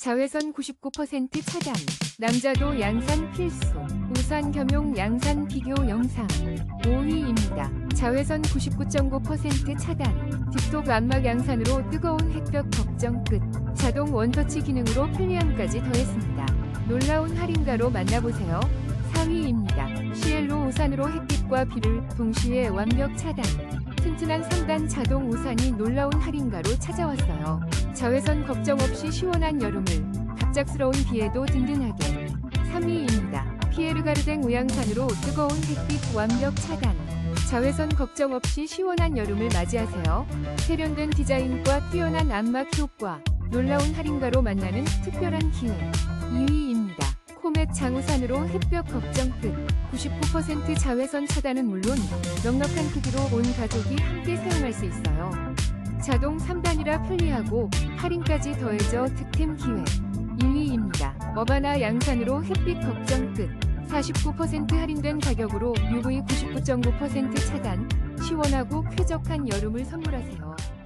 자외선 99% 차단. 남자도 양산 필수. 우산 겸용 양산 비교 영상. 5위입니다. 자외선 99.9% 차단. 딥톡 안막 양산으로 뜨거운 햇볕 걱정 끝. 자동 원터치 기능으로 편리함까지 더했습니다. 놀라운 할인가로 만나보세요. 4위입니다. 시엘로 우산으로 햇빛과 비를 동시에 완벽 차단. 튼튼한 3단 자동 우산이 놀라운 할인가로 찾아왔어요. 자외선 걱정 없이 시원한 여름을 갑작스러운 비에도 든든하게 3위입니다. 피에르 가르댕 우양산으로 뜨거운 햇빛 완벽 차단 자외선 걱정 없이 시원한 여름을 맞이하세요. 세련된 디자인과 뛰어난 안막 효과 놀라운 할인가로 만나는 특별한 기회 2위입니다. 코멧 장우산으로 햇볕 걱정 끝 99% 자외선 차단은 물론 넉넉한 크기로 온 가족이 함께 사용할 수 있어요. 자동 3단이라 편리하고 할인까지 더해져 득템 기회 2위입니다. 어바나 양산으로 햇빛 걱정 끝 49% 할인된 가격으로 UV 99.9% 차단 시원하고 쾌적한 여름을 선물하세요.